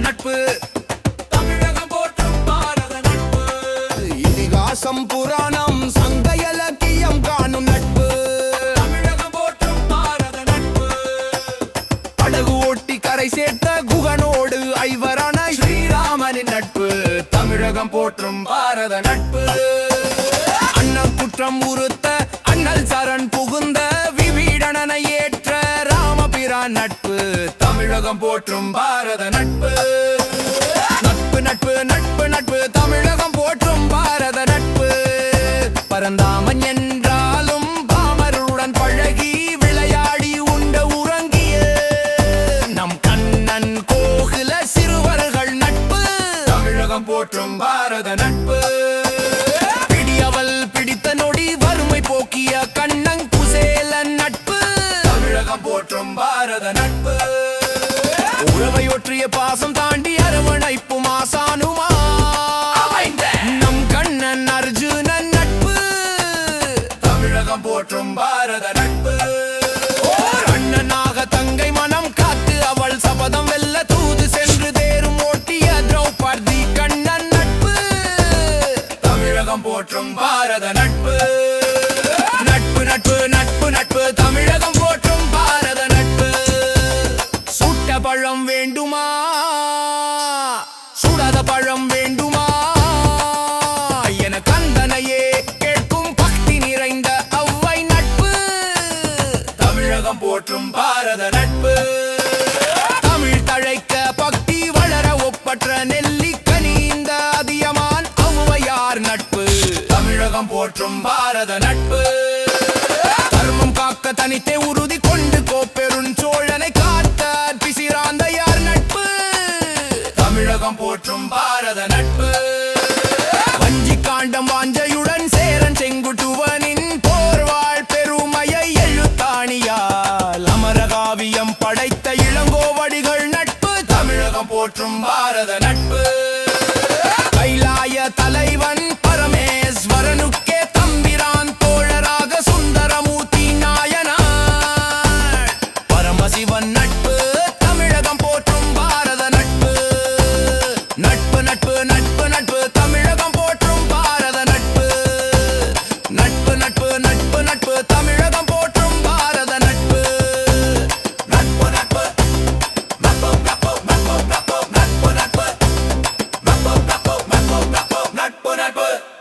நட்பு புராணம் சங்க இலக்கியம் காணும் நட்பு. போற்றும் பாரத நட்பு. படகு ஓட்டி கரை சேர்த்த குகனோடு ஐவரான ஸ்ரீராமனின் நட்பு. தமிழகம் போற்றும் பாரத நட்பு. அண்ணன் குற்றம் உறுத்த அண்ணல் சரண் புகுந்த நட்பு தமிழகம் போற்றும் பாரத நட்பு. நட்பு நட்பு நட்பு நட்பு தமிழகம் போற்றும் பாரத நட்பு. பரந்தாமன் என்றாலும் பாமருடன் பழகி விளையாடி உண்ட உறங்கிய நம் கண்ணன் கோகுல சிறுவர்கள் நட்பு. தமிழகம் போற்றும் பாரத நட்பு. பிடியவள் பிடித்த நொடி வறுமை போக்கிய கண் உறவை ஒற்றிய பாசம் தாண்டி அரவணைப்பும் ஆசானுமா நம் கண்ணன் அர்ஜுனன் நட்பு. தமிழகம் போற்றும் பாரத நட்பு. அண்ணனாக தங்கை மனம் காத்து அவள் சபதம் வெல்ல தூது சென்று தேரும் ஓட்டிய திரௌபதி கண்ணன் நட்பு. தமிழகம் போற்றும் பாரத நட்பு. பழம் வேண்டுமா? சுடாத பழம் வேண்டுமா? என கந்தனையே கேட்கும் பக்தி நிறைந்த அவ்வை நட்பு. தமிழகம் போற்றும் பாரத நட்பு. தமிழ் தழைக்க பக்தி வளர ஒப்பற்ற நெல்லிக்கனி இந்த அதியமான் அவ்வையார் நட்பு. தமிழகம் போற்றும் பாரத நட்பு. தர்மம் காக்க தனித்தே உறுதி கொண்டு கோப்பெருன் சோழனை போற்றும் பாரத நட்பு. வஞ்சி காண்டம் வாஞ்சையுடன் சேரன் செங்குட்டுவனின் போர்வாழ் பெருமையை எழுத்தாணியால் அமரகாவியம் படைத்த இளங்கோவடிகள் நட்பு. தமிழகம் போற்றும் பாரத நட்பு. கைலாய தலை But. butt.